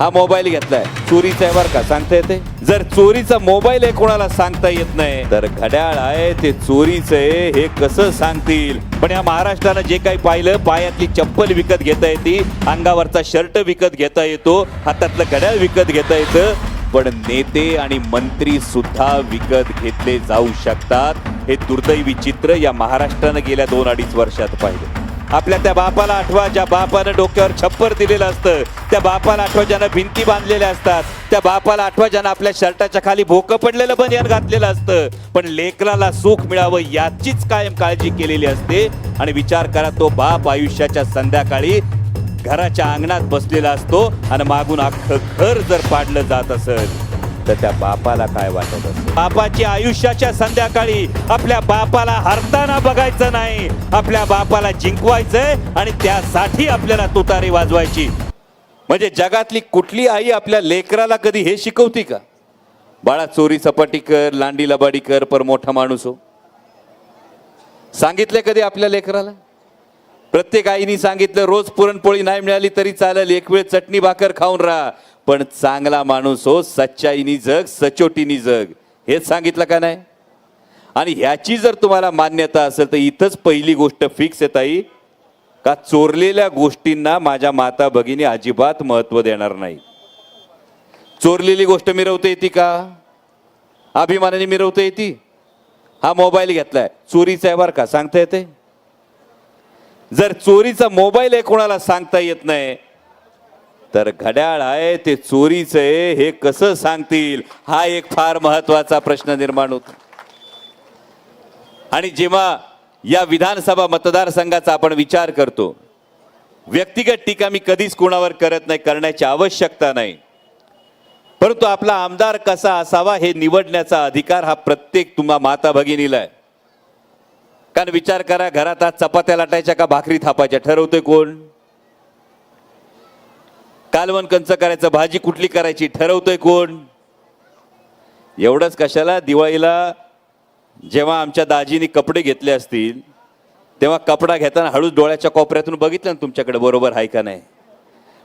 हा मोबाईल घेतलाय. चोरीचा आहे बरं का? सांगता येते? जर चोरीचा मोबाईल आहे कोणाला सांगता येत नाही. तर घड्याळ आहे ते चोरीचं आहे हे कसं सांगतील? पण या महाराष्ट्रानं जे काही पाहिलं पायातली चप्पल विकत घेता येते अंगावरचा शर्ट विकत घेता येतो हातातलं घड्याळ विकत घेता येतं. पण नेते आणि मंत्री सुद्धा विकत घेतले जाऊ शकतात. हे दुर्दैवी चित्र या महाराष्ट्रानं गेल्या दोन अडीच वर्षात पाहिलं. आपल्या त्या बापाला आठवा ज्या बापानं डोक्यावर छप्पर दिलेलं असतं त्या बापाला आठवा ज्यानं भिंती बांधलेल्या असतात त्या बापाला आठवा ज्यानं आपल्या शर्टाच्या खाली भोकं पडलेलं बनियान घातलेलं असतं. पण लेकराला सुख मिळावं याचीच कायम काळजी केलेली असते. आणि विचार करा तो बाप आयुष्याच्या संध्याकाळी घराच्या अंगणात बसलेला असतो आणि मागून अख्खं घर जर पाडलं जात असेल. तर त्या बापाला काय वाटत असेल? बापाची आयुष्याच्या संध्याकाळी आपल्या बापाला हरताना बघायचं नाही. आपल्या बापाला जिंकवायचंय आणि त्यासाठी आपल्याला तुतारी वाजवायची. म्हणजे जगातली कुठली आई आपल्या लेकराला कधी हे शिकवती का? बाळा चोरी सपाटी कर लांडी लबाडी कर पर मोठा माणूस हो. सांगितले कधी आपल्या लेकराला? प्रत्येक आईने सांगितलं रोज पुरणपोळी नाही मिळाली तरी चालेल एक वेळ चटणी भाकर खाऊन राहा. पण चांगला माणूस हो सच्चाईनी जग सचोटीनी जग. हेच सांगितलं का नाही? आणि ह्याची जर तुम्हाला मान्यता असेल तर इथंच पहिली गोष्ट फिक्स आहे ताई का चोरलेल्या गोष्टींना माझ्या माता भगिनी अजिबात महत्त्व देणार नाही. चोरलेली गोष्ट मिरवता येते का? अभिमानाने मिरवता येते? हा मोबाईल घेतलाय. चोरीचा आहे बरं का? सांगता येते जर चोरीचा मोबाईल आहे कोणाला सांगता येत नाही तर घड्याळ आहे ते चोरीचं आहे हे कसं सांगतील? हा एक फार महत्त्वाचा प्रश्न निर्माण होतो. आणि जेव्हा या विधानसभा मतदारसंघाचा आपण विचार करतो व्यक्तिगत टीका मी कधीच कोणावर करत नाही करण्याची आवश्यकता नाही. परंतु आपला आमदार कसा असावा हे निवडण्याचा अधिकार हा प्रत्येक तुम्हा माता भगिनीला आहे. कारण विचार करा घरात आज चपात्या लाटायच्या का भाकरी थापायच्या? ठरवतोय कोण? कालवण कंच करायचं भाजी कुठली करायची? ठरवतोय कोण? एवढंच कशाला? दिवाळीला जेव्हा आमच्या दाजीनी कपडे घेतले असतील तेव्हा कपडा घेताना हळूच डोळ्याच्या कोपऱ्यातून बघितलं ना तुमच्याकडे बरोबर आहे का नाही?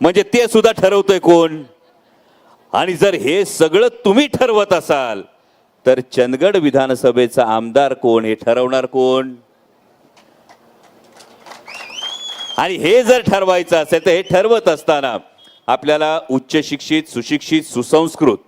म्हणजे ते सुद्धा ठरवतोय कोण? आणि जर हे सगळं तुम्ही ठरवत असाल तर चंदगड विधानसभेचा आमदार कोण हे ठरवणार कोण? आणि हे जर ठरवायचं असेल तर हे ठरवत असताना आपल्याला उच्च शिक्षित सुशिक्षित सुसंस्कृत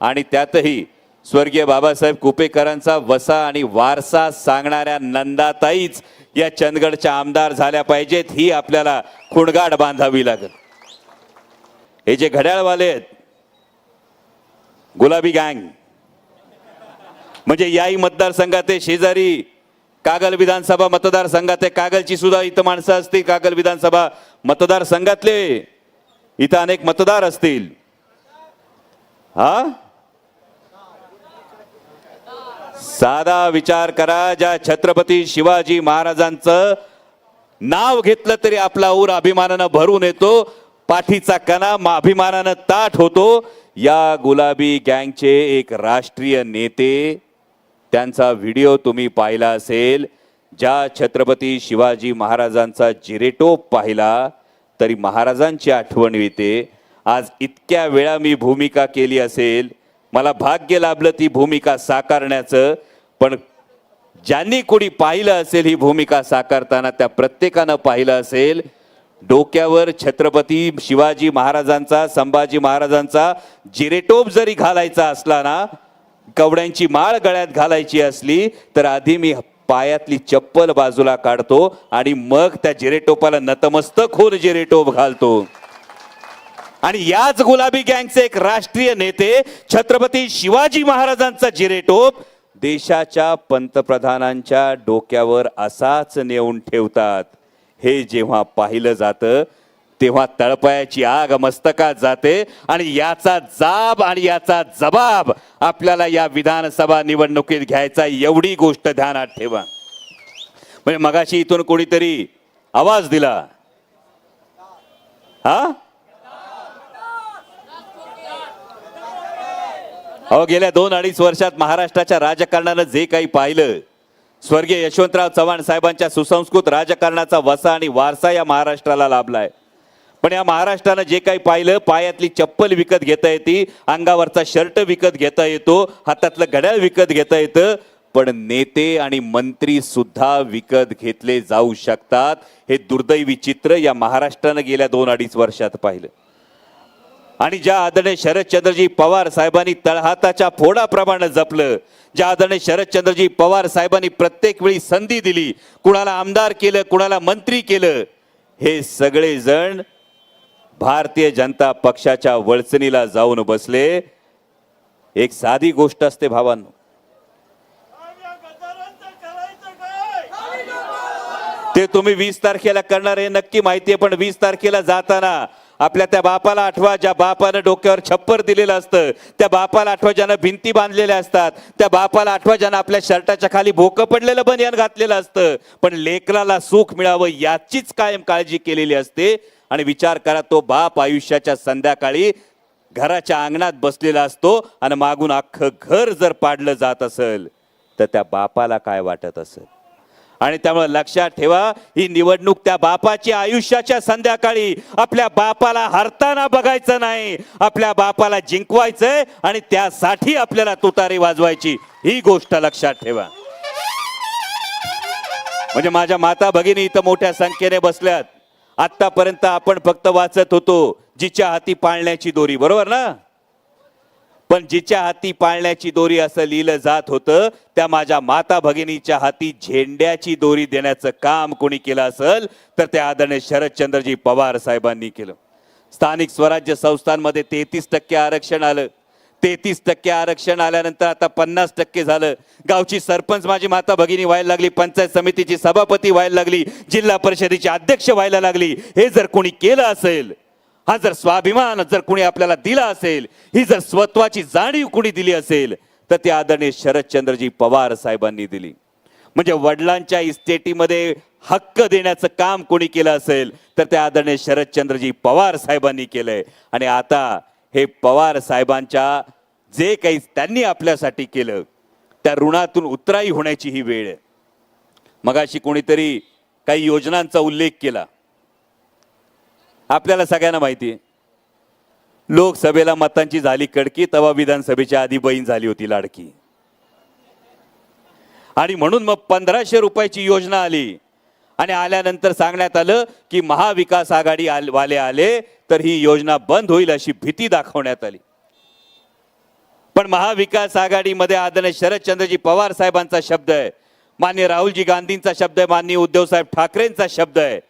आणि त्यातही स्वर्गीय बाबासाहेब कुपेकरांचा वसा आणि वारसा सांगणाऱ्या नंदाताईच या चंदगडच्या आमदार झाल्या पाहिजेत ही आपल्याला खुणगाड बांधावी लागेल. हे जे घड्याळवाले आहेत गुलाबी गँग म्हणजे याही मतदारसंघात आहे शेजारी कागल विधानसभा मतदारसंघात आहे कागलची सुद्धा इथं माणसं असतील कागल विधानसभा मतदारसंघातले. इथं अनेक मतदार असतील. हा? साधा विचार करा ज्या छत्रपती शिवाजी महाराजांचं नाव घेतलं तरी आपला ऊर अभिमानानं भरून येतो पाठीचा कणा मा- अभिमानानं ताठ होतो. या गुलाबी गँगचे एक राष्ट्रीय नेते त्यांचा व्हिडिओ तुम्ही पाहिला असेल. ज्या छत्रपती शिवाजी महाराजांचा जिरेटोप पाहिला तरी महाराजांची आठवण येते. आज इतक्या वेळा मी भूमिका केली असेल. मला भाग्य लाभलं ती भूमिका साकारण्याचं. पण ज्यांनी कोणी पाहिलं असेल ही भूमिका साकारताना त्या प्रत्येकानं पाहिलं असेल. डोक्यावर छत्रपती शिवाजी महाराजांचा संभाजी महाराजांचा जिरेटोप जरी घालायचा असला ना कवड्यांची माळ गळ्यात घालायची असली तर आधी मी पायातली चप्पल बाजूला काढतो आणि मग त्या जिरेटोपाला नतमस्तक होऊन जिरेटोप घालतो. आणि याच गुलाबी गँगचे एक राष्ट्रीय नेते छत्रपती शिवाजी महाराजांचा जिरेटोप देशाच्या पंतप्रधानांच्या डोक्यावर असाच नेऊन ठेवतात. हे जेव्हा पाहिलं जातं तेव्हा तळपयाची आग मस्तकात जाते आणि याचा जाब आणि याचा जबाब आपल्याला या विधानसभा निवडणुकीत घ्यायचा एवढी गोष्ट ध्यानात ठेवा. म्हणजे मगाशी इथून कोणीतरी आवाज दिला. हा? अहो गेल्या दोन अडीच वर्षात महाराष्ट्राच्या राजकारणानं जे काही पाहिलं स्वर्गीय यशवंतराव चव्हाण साहेबांच्या सुसंस्कृत राजकारणाचा वसा आणि वारसा या महाराष्ट्राला लाभलाय. पण या महाराष्ट्रानं जे काही पाहिलं पायातली चप्पल विकत घेता येते अंगावरचा शर्ट विकत घेता येतो हातातलं घड्याळ विकत घेता येतं पण नेते आणि मंत्री सुद्धा विकत घेतले जाऊ शकतात. हे दुर्दैवी चित्र या महाराष्ट्रानं गेल्या दोन अडीच वर्षात पाहिलं. आणि ज्या आदरणीय शरदचंद्रजी पवार साहेबांनी तळहाताच्या फोडाप्रमाणे जपलं ज्या आदरणीय शरदचंद्रजी पवार साहेबांनी प्रत्येक वेळी संधी दिली कुणाला आमदार केलं कुणाला मंत्री केलं हे सगळेजण भारतीय जनता पक्षाच्या वळचणीला जाऊन बसले. एक साधी गोष्ट असते भावांनो. ते तुम्ही वीस तारखेला करणार हे नक्की माहिती आहे पण वीस तारखेला जाताना आपल्या त्या बापाला आठवा ज्या बापानं डोक्यावर छप्पर दिलेलं असतं त्या बापाला आठवा ज्यानं भिंती बांधलेल्या असतात त्या बापाला आठवा ज्यानं आपल्या शर्टाच्या खाली भोकं पडलेलं बनियान घातलेलं असतं. पण लेकराला सुख मिळावं याचीच कायम काळजी केलेली असते. आणि विचार करा तो बाप आयुष्याच्या संध्याकाळी घराच्या अंगणात बसलेला असतो आणि मागून अख्खं घर जर पाडलं जात असेल तर त्या बापाला काय वाटत असेल? आणि त्यामुळे लक्षात ठेवा ही निवडणूक त्या बापाची आयुष्याच्या संध्याकाळी. आपल्या बापाला हरताना बघायचं नाही आपल्या बापाला जिंकवायचंय आणि त्यासाठी आपल्याला तुतारी वाजवायची. ही गोष्ट लक्षात ठेवा. म्हणजे माझ्या माता भगिनी इथं मोठ्या संख्येने बसल्यात. आतापर्यंत आपण फक्त वाचत होतो जिच्या हाती पाळण्याची दोरी बरोबर ना? पण जिच्या हाती पाळण्याची दोरी असं लिहिलं जात होतं त्या माझ्या माता भगिनीच्या हाती झेंड्याची दोरी देण्याचं काम कोणी केलं असेल तर त्या आदरणीय शरदचंद्रजी पवार साहेबांनी केलं. स्थानिक स्वराज्य संस्थांमध्ये तेहतीस टक्के आरक्षण आलं. तेहतीस टक्के आरक्षण आल्यानंतर आता पन्नास टक्के झालं. गावची सरपंच माझी माता भगिनी व्हायला लागली पंचायत समितीची सभापती व्हायला लागली जिल्हा परिषदेची अध्यक्ष व्हायला लागली. हे जर कोणी केलं असेल हा जर स्वाभिमान जर कोणी आपल्याला दिला असेल ही जर स्वत्वाची जाणीव कोणी दिली असेल तर ते आदरणीय शरदचंद्रजी पवार साहेबांनी दिली. म्हणजे वडिलांच्या इस्टेटीमध्ये हक्क देण्याचं काम कोणी केलं असेल तर त्या आदरणीय शरदचंद्रजी पवार साहेबांनी केलंय. आणि आता हे पवार साहेबांच्या जे काही त्यांनी आपल्यासाठी केलं त्या ऋणातून उतराई होण्याची ही वेळ आहे. मगाशी कोणीतरी काही योजनांचा उल्लेख केला. आपल्याला सगळ्यांना माहिती आहे. लोकसभेला मतांची झाली कडकी तेव्हा विधानसभेच्या आधी बहीण झाली होती लाडकी. आणि म्हणून मग पंधराशे रुपयाची योजना आली. आणि आल्यानंतर सांगण्यात आलं की महाविकास आघाडी आल- वाले आले तर ही योजना बंद होईल अशी भीती दाखवण्यात आली. पण महाविकास आघाडीमध्ये आदरणीय शरदचंद्रजी पवार साहेबांचा शब्द आहे. मान्य राहुलजी गांधींचा शब्द आहे माननीय उद्धवसाहेब ठाकरेंचा शब्द आहे.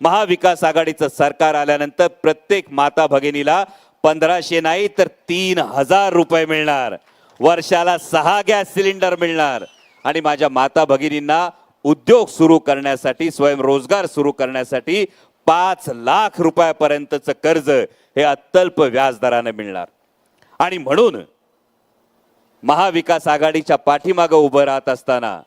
महाविकास आघाडीचं सरकार आल्यानंतर प्रत्येक माता भगिनीला पंधराशे नाही तर तीन हजार रुपये मिळणार. वर्षाला सहा गॅस सिलेंडर मिळणार. आणि माझ्या माता भगिनींना उद्योग सुरू करण्यासाठी स्वयंरोजगार सुरू करण्यासाठी पाच लाख रुपयापर्यंतचं कर्ज हे अत्यल्प व्याजदराने मिळणार. आणि म्हणून महाविकास आघाडीच्या पाठीमागं उभं राहत असताना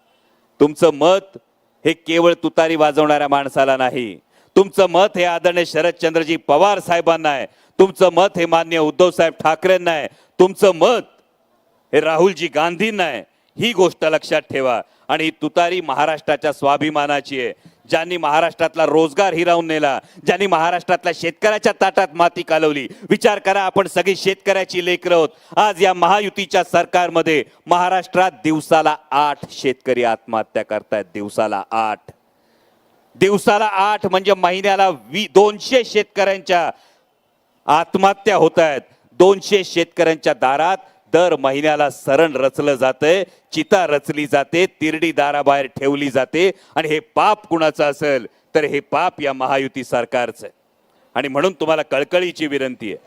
तुमचं मत हे केवळ तुतारी वाजवणाऱ्या माणसाला नाही. तुमचं मत हे आदरणीय शरदचंद्रजी पवार साहेबांना आहे. तुमचं मत हे मान्य उद्धवसाहेब ठाकरेंना आहे. तुमचं मत हे राहुलजी गांधींना आहे. ही गोष्ट लक्षात ठेवा. आणि तुतारी महाराष्ट्राच्या स्वाभिमानाची आहे. ज्यांनी महाराष्ट्रातला रोजगार हिरावून नेला ज्यांनी महाराष्ट्रातल्या शेतकऱ्याच्या ताटात माती कालवली. विचार करा आपण सगळी शेतकऱ्याची लेकर आहोत. आज या महायुतीच्या सरकारमध्ये महाराष्ट्रात दिवसाला आठ शेतकरी आत्महत्या करतायत. दिवसाला आठ. दिवसाला आठ म्हणजे महिन्याला वी दोनशे शेतकऱ्यांच्या आत्महत्या होत आहेत दोनशे शेतकऱ्यांच्या दारात दर महिन्याला सरण रचलं जातंय चिता रचली जाते तिरडी दाराबाहेर ठेवली जाते आणि हे पाप कुणाचं असेल तर हे पाप या महायुती सरकारचं. आहे आणि म्हणून तुम्हाला कळकळीची विनंती आहे.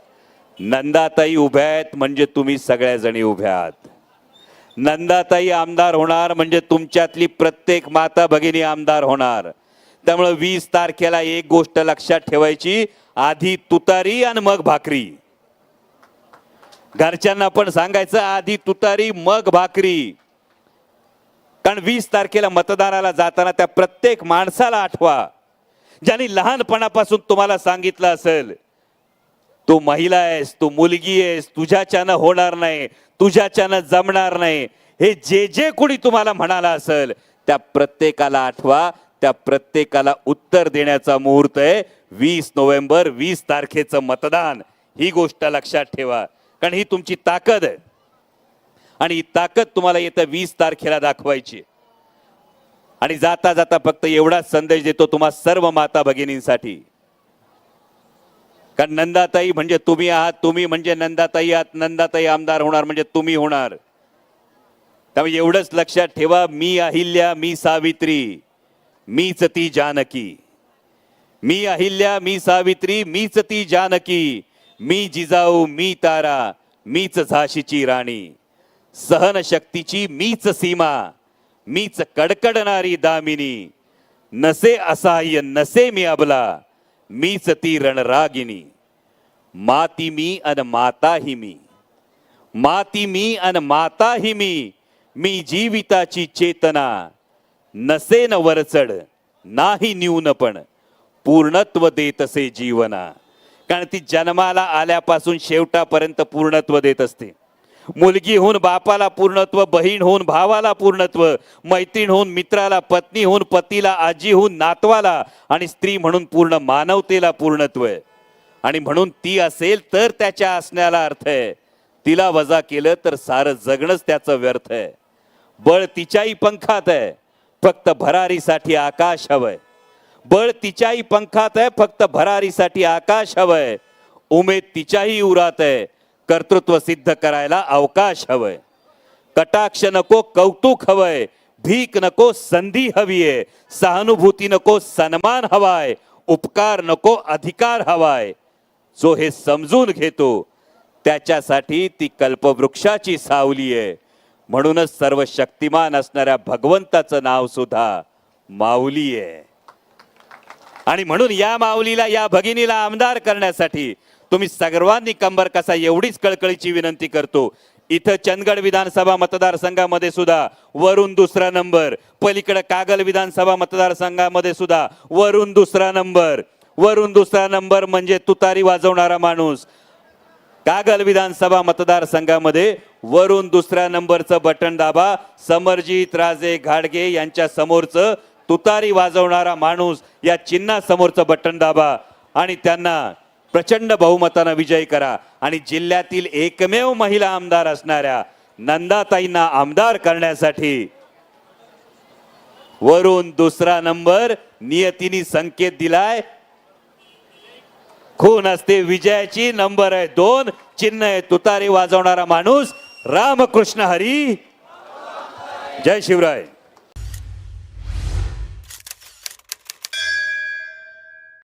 नंदाताई उभ्या आहेत म्हणजे तुम्ही सगळ्याजणी उभ्या आहात. नंदाताई आमदार होणार म्हणजे तुमच्यातली प्रत्येक माता भगिनी आमदार होणार. त्यामुळे वीस तारखेला एक गोष्ट लक्षात ठेवायची आधी तुतारी आणि मग भाकरी. घरच्यांना पण सांगायचं आधी तुतारी मग भाकरी. कारण वीस तारखेला मतदानाला जाताना त्या प्रत्येक माणसाला आठवा. ज्यांनी लहानपणापासून तुम्हाला सांगितलं असेल तू महिला आहेस तू मुलगी आहेस तुझ्याच्यानं होणार नाही तुझ्याच्यानं जमणार नाही. हे जे जे कोणी तुम्हाला म्हणाला असेल त्या प्रत्येकाला आठवा त्या प्रत्येकाला उत्तर देण्याचा मुहूर्त आहे. वीस नोव्हेंबर वीस तारखेचं मतदान. ही गोष्ट लक्षात ठेवा. कारण ही तुमची ताकद आहे. आणि ही ताकद तुम्हाला येत्या वीस तारखेला दाखवायची आणि जाता जाता फक्त एवढाच संदेश देतो तुम्हा सर्व माता भगिनींसाठी. कारण नंदाताई म्हणजे तुम्ही आहात तुम्ही म्हणजे नंदाताई आहात नंदाताई आमदार होणार म्हणजे तुम्ही होणार. त्यामुळे एवढंच लक्षात ठेवा मी अहिल्या मी सावित्री मीच ती जानकी. मी अहिल्या मी सावित्री मीच ती जानकी. मी जिजाऊ मी तारा मीच झाशीची राणी. सहन शक्तीची मीच सीमा मीच कडकडणारी दामिनी. नसे असहाय्य नसे मी अबला मीच ती रणरागिनी. माती मी अन माता ही मी. माती मी अन माता ही मी मी जीविताची चेतना. नसे न वरचढ नाही न्यूनपण पूर्णत्व देतसे जीवना. कारण ती जन्माला आल्यापासून शेवटापर्यंत पूर्णत्व देत असते. मुलगी होऊन बापाला पूर्णत्व बहीण होऊन भावाला पूर्णत्व मैत्रीण होऊन मित्राला पत्नी होऊन पतीला आजी होऊन नातवाला आणि स्त्री म्हणून पूर्ण मानवतेला पूर्णत्व आहे. आणि म्हणून ती असेल तर त्याच्या असण्याला अर्थ आहे. तिला वजा केलं तर सारं जगणंच त्याचं व्यर्थ आहे. बळ तिच्याही पंखात आहे. फक्त भरारीसाठी आकाश हवंय. बळ तिच्याही पंखात आहे फक्त भरारीसाठी आकाश हवंय. उमेद तिच्याही उरात आहे. कर्तृत्व सिद्ध करायला अवकाश हवंय. कटाक्ष नको कौतुक हवंय. भीक नको संधी हवी आहे. सहानुभूती नको सन्मान हवाय. उपकार नको अधिकार हवाय. जो हे समजून घेतो त्याच्यासाठी ती कल्पवृक्षाची सावली आहे. म्हणूनच सर्व शक्तिमान असणाऱ्या भगवंताचं नाव सुद्धा माऊली आहे. आणि म्हणून या माऊलीला या भगिनीला आमदार करण्यासाठी तुम्ही सर्वांनी कंबर कसा एवढीच कळकळीची विनंती करतो. इथं चंदगड विधानसभा मतदारसंघामध्ये सुद्धा वरून दुसरा नंबर. पलीकडे कागल विधानसभा मतदारसंघामध्ये सुद्धा वरून दुसरा नंबर. वरून दुसरा नंबर म्हणजे तुतारी वाजवणारा माणूस. कागल विधानसभा मतदारसंघामध्ये वरून दुसऱ्या नंबरचं बटन दाबा. समरजीत राजे घाडगे यांच्या समोरचं तुतारी वाजवणारा माणूस या चिन्हासमोरचं बटन दाबा आणि त्यांना प्रचंड बहुमतानं विजयी करा. आणि जिल्ह्यातील एकमेव महिला आमदार असणाऱ्या नंदाताईंना आमदार करण्यासाठी वरून दुसरा नंबर नियतीने संकेत दिलाय. खून असते विजयाची नंबर आहे दोन चिन्ह आहे तुतारी वाजवणारा माणूस रामकृष्ण हरी. जय शिवराय.